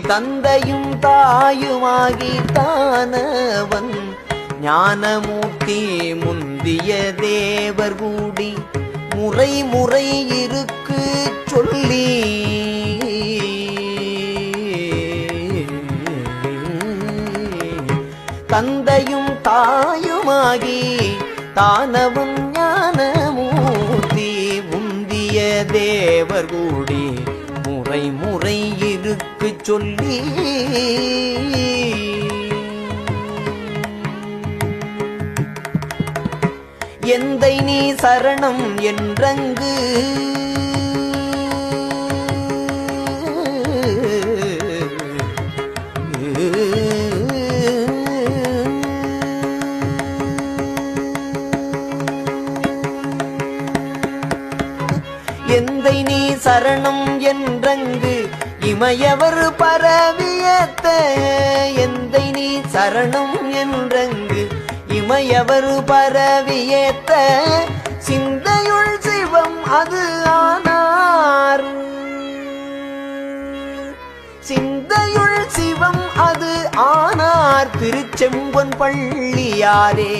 தந்தையும் தாயுமாகி தானவன். ஞானமூர்த்தி முந்திய தேவர் கூடி முறை முறை இருக்கு சொல்லி. தந்தையும் தாயுமாகி தானவன் ஞானமூர்த்தி முந்திய தேவர் கூடி முறை முறை இருக்கு சொல்லி. எந்தை நீ சரணம் என்றங்கு எந்தை நீ சரணம் என்றங்கு இமையவர் பரவியத்த எந்தை நீ சரணம் என்றங்கு இமையவர் பரவியத்த சிந்தையுள் சிவம் அது ஆனார். சிந்தையுள் சிவம் அது ஆனார். திருச்செம்பொன் பள்ளியாரே